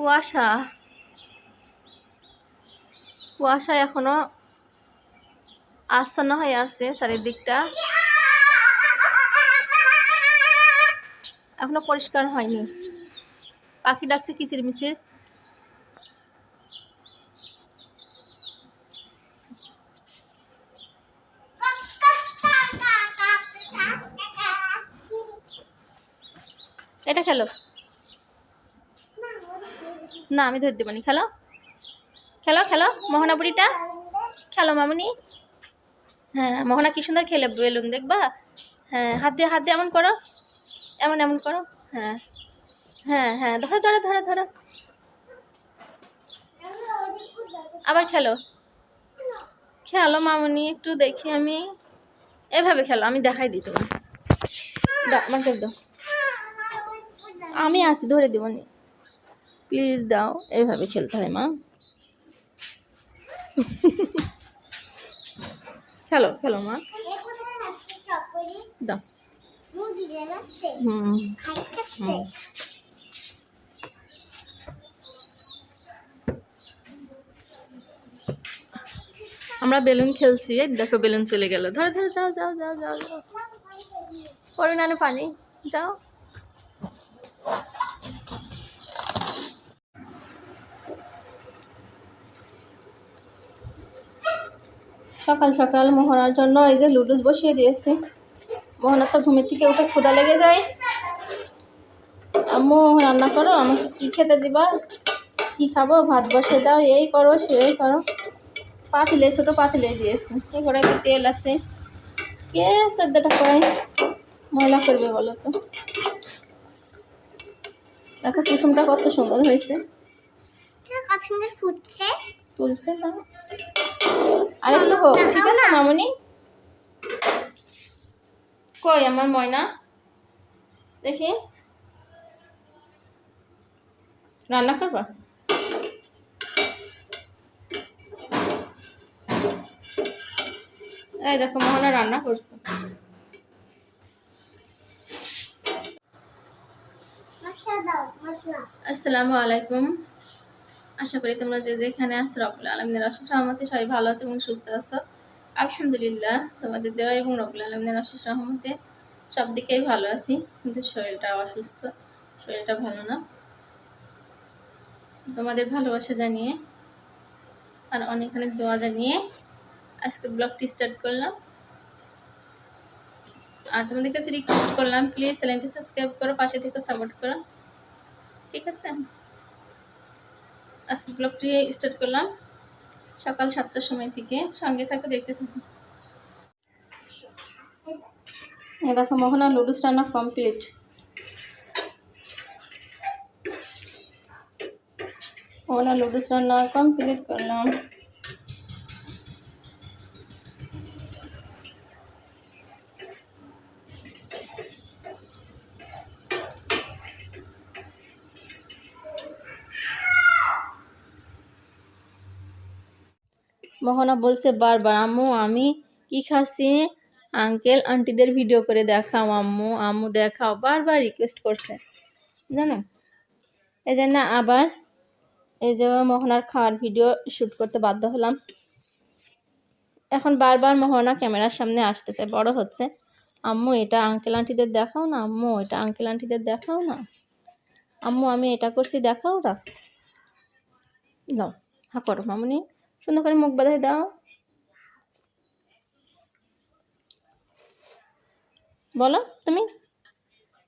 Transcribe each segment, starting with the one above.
কুয়াশা। কুয়াশা এখনও আচ্ছন্ন হয়ে আছে চারিদিকটা। এখনও পরিষ্কার হয়নি। পাখি ডাকছে কিচির মিচির। এটা খেলো। না, আমি ধরে দেবনি খেলো। খেলো খেলো। মোহনা বুড়িটা। খেলো, মামুনি। হ্যাঁ মোহনা কি সুন্দর খেলে বেলুন, দেখবা? হ্যাঁ হাত দিয়ে হাত দিয়ে এমন করো। এমন এমন করো। হ্যাঁ। হ্যাঁ হ্যাঁ ধরো ধরো ধরো ধরো। আবার খেলো। খেলো, মামুনি, একটু দেখি আমি। এভাবে খেলো, আমি দেখাই দিই তোমার আমি আছি, ধরে দেবনি প্লিজ দাও, এভাবে খেলতে হয় মা। খেলো খেলো মা। দাও। হুম। আমরা বেলুন খেলছি দেখো বেলুন চলে গেল। ধরে ধরে, যাও যাও যাও যাও যাও। পরে নানে পানি। যাও। সকাল সকাল মোহনার জন্য এই যে লুডুস বসিয়ে দিয়েছি। মোহনার তো ঘুমের থেকে উঠে ক্ষুদা লেগে যায়। আম্মু রান্না করো আমাকে কি খেতে দিবা? কি খাব? ভাত বসে দাও এই করো সেই করো। পাতিলে ছোটো পাতিলে দিয়েছি। এই করে কি তেল আছে। কে চোদ্দটা কড়াই ময়লা করবে বলো তো? দেখো কুসুমটা কত সুন্দর হয়েছে। তুলছে না? হোক ঠিক আছে মামনি? কই আমার ময়না দেখি। রান্না করবা? এই দেখো মোহনা রান্না করছে। আসসালামু আলাইকুম। আশা করি তোমরা যে যেখানে আছো রবুল আলমিনের অশেষ রহমতে সবাই ভালো আছো এবং সুস্থ আছো। আলহামদুলিল্লাহ, তোমাদের দেওয়া এবং রবুল আলমিনের অশেষ রহমতে সব দিকেই ভালো আছি, কিন্তু শরীরটা অসুস্থ, শরীরটা ভালো না। তোমাদের ভালোবাসা জানিয়ে আর অনেক অনেক দোয়া জানিয়ে আজকে ব্লগটি স্টার্ট করলাম। আর তোমাদের কাছে রিকোয়েস্ট করলাম প্লিজ চ্যানেলটি সাবস্ক্রাইব করো, পাশে থেকে সাপোর্ট করো। ঠিক আছে? আজকে ব্লগটি স্টার্ট করলাম। সকাল সাতটার সময় থেকে। সঙ্গে থাকো, দেখতে থাকো। এই দেখো, মোহনা লুডুস রান্না কমপ্লিট মোহনা লুডুস রান্না কমপ্লিট করলাম। মোহনা বলছে, বারবার, আম্মু, আমি কি খাচ্ছি? আঙ্কেল, আন্টিদের ভিডিও করে দেখাও, আম্মু আম্মু দেখাও, বারবার রিকোয়েস্ট করছে। জানো? এই জন্য আবার এই যে মোহনার খাওয়ার ভিডিও শ্যুট করতে বাধ্য হলাম। এখন বারবার মোহনা ক্যামেরার সামনে আসতেছে, বড় হচ্ছে। আম্মু, এটা আঙ্কেল আন্টিদের দেখাও না, আম্মু, এটা আঙ্কেল আন্টিদের দেখাও না। আম্মু, আমি এটা করছি, দেখাও না। দাও হা করো, মামুনি। সুন্দর করে মুখ বাঁধাই দাও। বলো তুমি?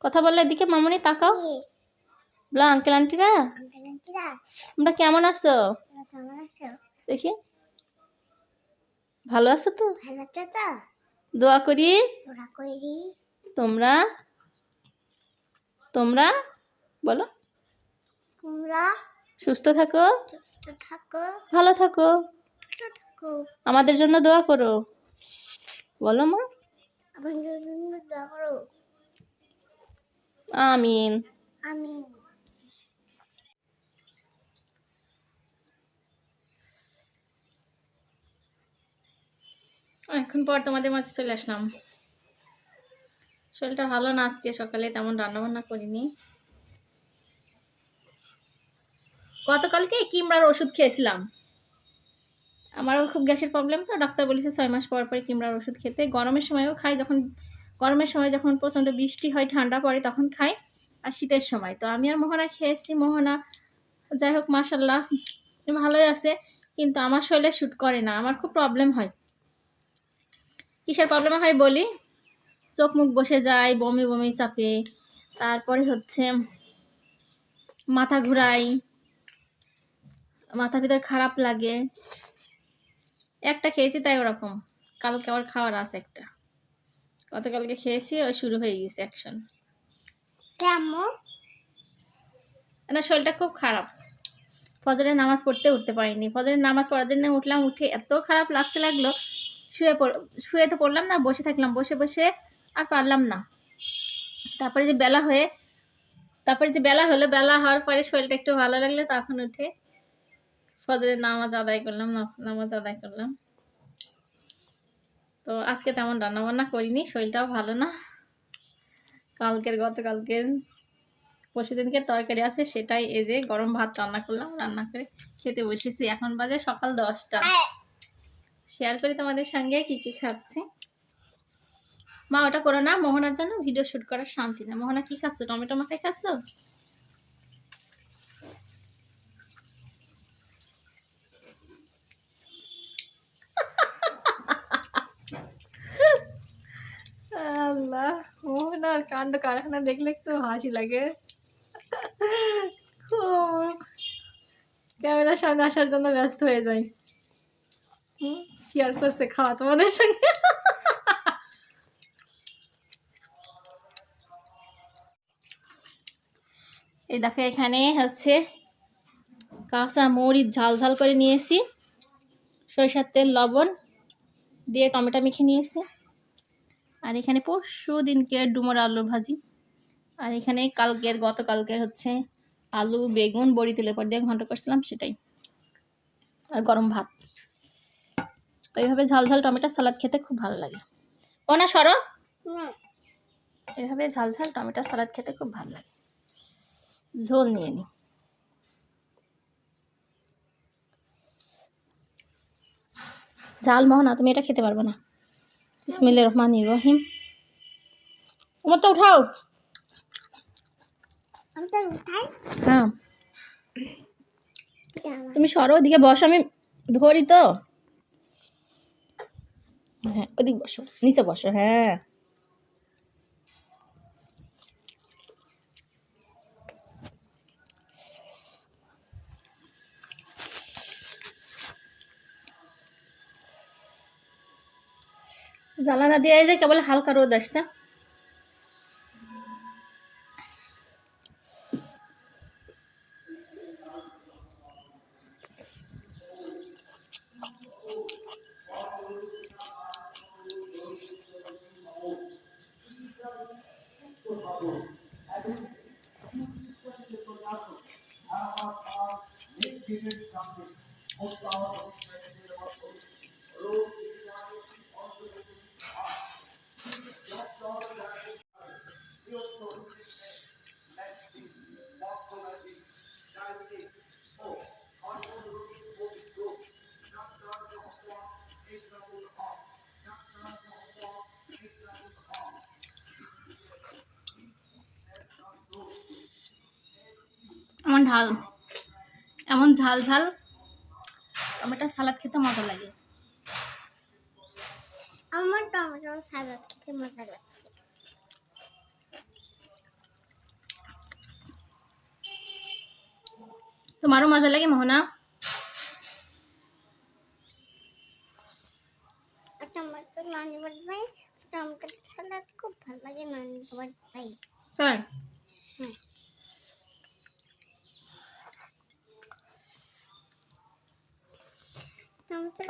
কথা বললে এদিকে মামুনি তাকাও। বলো আঙ্কেল আন্টিরা তোমরা কেমন আছো? দেখি। ভালো আছো তো? দোয়া করি। তোমরা? তোমরা? বলো। সুস্থ থাকো। ভালো থাকো। আমাদের জন্য দোয়া করো। বলো মা। আমিন। আমি এখন পর তোমাদের মাঝে চলে আসলাম। শরীরটা ভালো না আজকে সকালে তেমন রান্না বান্না করিনি। গতকালকে কিমড়ার ওষুধ খেয়েছিলাম? আমার খুব গ্যাসের প্রবলেম তো, ডাক্তার বলেছে ছয় মাস পর পর কিমড়ার ওষুধ খেতে। গরমের সময়ও খাই যখন, গরমের সময় যখন প্রচণ্ড বৃষ্টি হয়, ঠান্ডা পড়ে তখন খাই। আর শীতের সময় তো আমি আর মোহনা খেয়েছি, মোহনা। যাই হোক মাসাল্লাহ ভালোই আছে। কিন্তু আমার শরীরে শ্যুট করে না, আমার খুব প্রবলেম হয়। কিসের প্রবলেম হয় বলি? চোখ মুখ বসে যায়, বমি বমি চাপে। তারপরে হচ্ছে মাথা ঘুরাই মাথার ভিতর খারাপ লাগে। একটা খেয়েছি তাই ওরকম। কালকে আবার খাওয়ার আছে একটা। গতকালকে খেয়েছি ওই শুরু হয়ে গেছে অ্যাকশন কেমন? না শরীরটা খুব খারাপ। ফজরের নামাজ পড়তে উঠতে পারিনি। ফজরের নামাজ পড়ার জন্য উঠলাম উঠে এত খারাপ লাগতে লাগল। শুয়ে পড় শুয়ে তো পড়লাম না বসে থাকলাম বসে বসে আর পারলাম না। তারপরে যে বেলা হয়ে তারপরে যে বেলা হলো বেলা হওয়ার পরে শরীরটা একটু ভালো লাগল তখন উঠে ফজরের নামাজ আদায় করলাম নামাজ আদায় করলাম। তো আজকে তেমন রান্না বান্না করিনি, শরীরটাও ভালো না। কালকের, গতকালকের পরশু দিনকে তরকারি আছে, সেটাই এই যে গরম ভাত রান্না করলাম, রান্না করে খেতে বসেছি। এখন বাজে সকাল দশটা। শেয়ার করি তোমাদের সঙ্গে কি কি খাচ্ছি। মা, ওটা করো না, মোহনার জন্য ভিডিও শুট করার শান্তি না। মোহনা, কি খাচ্ছ? টমেটো মাথায় খাচ্ছ? আল্লাহ মোহনার কাণ্ড কারখানা দেখলে একটু হাসি লাগে। ক্যামেরার সামনে আসার জন্য ব্যস্ত হয়ে যায় শেয়ার করছে খাওয়া তোমাদের সঙ্গে। এই দেখো, এখানে হচ্ছে কাঁচা মরিচ ঝাল ঝাল করে নিয়েছি। সরিষার তেল, লবণ দিয়ে টমেটো মেখে নিয়েছি। আর এখানে পরশু দিনকে ডুমোর আলু ভাজি। আর এখানে কালকের গতকালকের হচ্ছে আলু বেগুন বড়ি তেলের পর দিয়ে ঘন্ট করছিলাম সেটাই। আর গরম ভাত। তো এইভাবে ঝাল ঝাল টমেটো সালাদ খেতে খুব ভালো লাগে। ও না সরো। এভাবে ঝাল ঝাল টমেটো সালাদ খেতে খুব ভালো লাগে। ঝোল নিয়ে নি। ঝাল মোহনা তুমি এটা খেতে পারবে না। ইসমিল্লা রহমান রহিম। তোমার তো উঠাও হ্যাঁ। তুমি সরো ওদিকে বসো আমি ধরি তো। হ্যাঁ ওদিকে বসো নিচে বসো হ্যাঁ। জ্বালানা দিয়ে এই যে কেবল হালকা রোদ আসছে এমন ঝাল এমন ঝাল ঝাল টমেটোর সালাদ খেতে মজা লাগে। আমার টমেটো সালাদ খেতে মজা লাগছে তোমারও মজা লাগে মোহনা? আর টমেটো নানি বাড়ি টমেটো সালাদ খুব ভালো লাগে নানি বাড়ি পাই চল হুম। টমেটো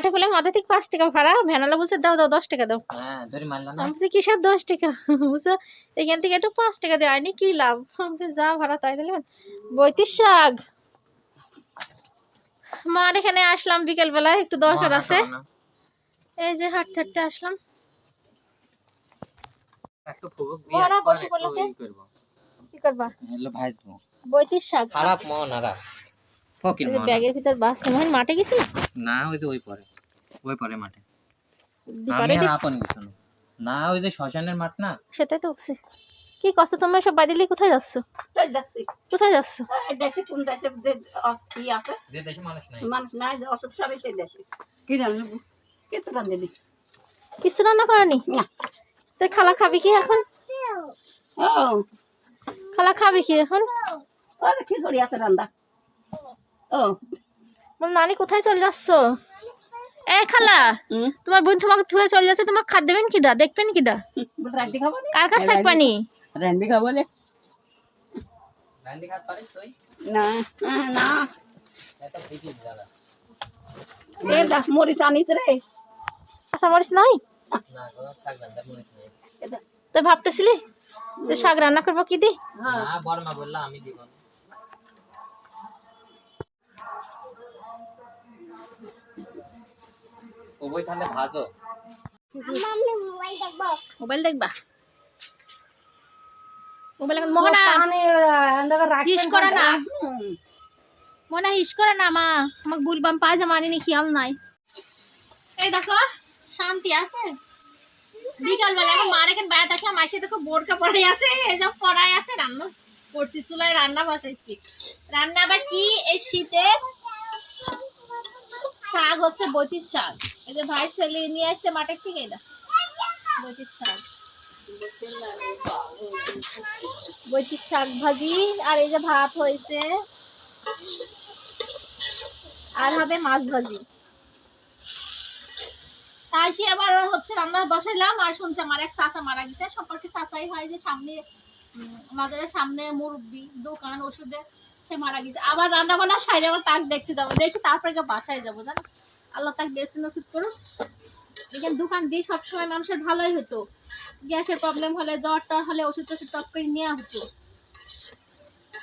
কাঠে ফেলে মাথা থেকে পাঁচ টাকা ভাড়া ভ্যানালা বলছে দাও দাও দশ টাকা দাও। হ্যাঁ আমি বলছি কিসের দশ টাকা? বুঝছ এখান থেকে একটু পাঁচ টাকা দেওয়া হয়নি কি লাভ? আমি যা ভাড়া তাই দিলে বৈতির শাক। মার এখানে আসলাম বিকেল বেলায় একটু দরকার আছে। এই যে হাঁটতে হাঁটতে আসলাম? ই করব। বৈতির শাক। খারাপ মন আরা ফকির ব্যাগের ভিতর মহিন মাঠে গেছিল? না ওই যে ওই পরে। ওই পরে মাঠে। আমি আর আপন গেছো না। ওই যে শ্মশানের মাঠ না? সেটাই তো বলছি কি কষ্ট তোমরা সব বাদিলে কোথায় যাচ্ছ? কোথায় যাচ্ছ? দেশে কোন দেশে ই আছে? যে দেশে মানুষ নাই। মানুষ নাই অসুখ সবাই সেই দেশে। কি কে তো কিছু রান্না করনি? না। তো খালা খাবি কি এখন? খালা খাবি কি এখন? খিচুড়ি আছে রান্দা ও। নানি কোথায় চলে যাচ্ছ? এ খালা তোমার বোন তোমাকে থুয়ে চলে যাচ্ছে তোমাকে খাদ দেবেন কিডা দেখবেন কিডা না? কার কাছ থাকবানি রান্দি খাব রে না না এ দেখ মরিচ আনিস রে। কাঁচা নাই? থাক তো ভাবতেছিলি যে শাক রান্না করব কি দি? হ্যাঁ না বর্মা বললা আমি দিব না। ও বই তাহলে ভাজো। মোবাইল দেখব? মোবাইল দেখবা মোবাইল এখন মোহনা হিস করে না। মোহনা হিস করে না মা। আমাকে বলবাম পায়জামা আনিনি খেয়াল নাই। এই দেখো শান্তি আছে? বিকাল বেলা এখন মার এখানে বাইরে দেখলাম মাসে দেখো বোরকা পড়াই আছে এই যে পড়াই আছে রান্না করছি চুলায় রান্না বসাইছি। রান্না আবার কি? এই শীতে শাক হচ্ছে বতির শাক। এই যে ভাই ছেলে নিয়ে আসছে মাঠের থেকে এটা বতির শাক। বৈচিক শাক ভাজি, আর এই যে ভাত হয়েছে। আর হবে মাছ ভাজি। তাই আবার হচ্ছে রান্না বসাইলাম, আর শুনছে আমার এক চাচা মারা গেছে। সম্পর্কে চাচাই হয় যে সামনে মাজারের সামনে মুরব্বি, দোকান ওষুধে সে মারা গেছে। আবার রান্না বান্না সাইডে আবার তাক দেখতে যাব। দেখি তারপরে বাসায় যাব, জানো? আল্লাহ তাক বেশ নসিব করুক। এখানে দোকান দিয়ে সবসময় মানুষের ভালোই হতো। গ্যাসের প্রবলেম হলে, জ্বর টর হলে ওষুধ টষুধ টক করে নেওয়া হতো।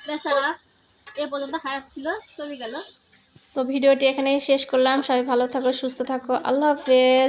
বেচারা এ পর্যন্ত হায়াত ছিল, চলে গেল। তো ভিডিওটি এখানেই শেষ করলাম। সবাই ভালো থাকো, সুস্থ থাকো। আল্লাহ হাফেজ।